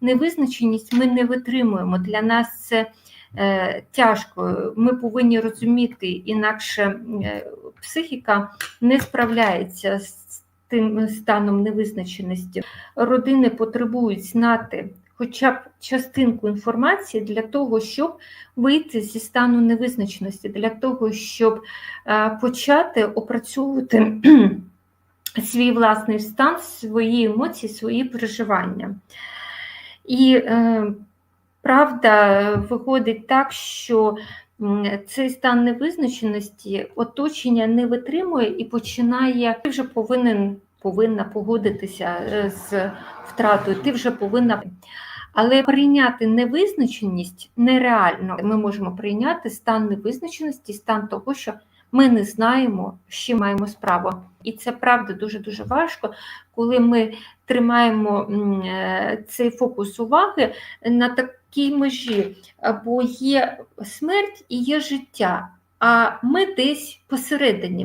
невизначеність ми не витримуємо. Для нас це е, тяжко. Ми повинні розуміти, інакше е, психіка не справляється з тим станом невизначеності. Родини потребують знати хоча б частинку інформації для того, щоб вийти зі стану невизначеності, для того, щоб е, почати опрацьовувати свій власний стан, свої емоції, свої переживання. І е, правда виходить так, що цей стан невизначеності оточення не витримує і починає, ти вже повинен повинна погодитися е, з втратою, ти вже повинна. Але прийняти невизначеність нереально. Ми можемо прийняти стан невизначеності, стан того, що ми не знаємо, з чим маємо справу. І це правда дуже-дуже важко, коли ми тримаємо е, цей фокус уваги на такій межі, бо є смерть і є життя, а ми десь посередині.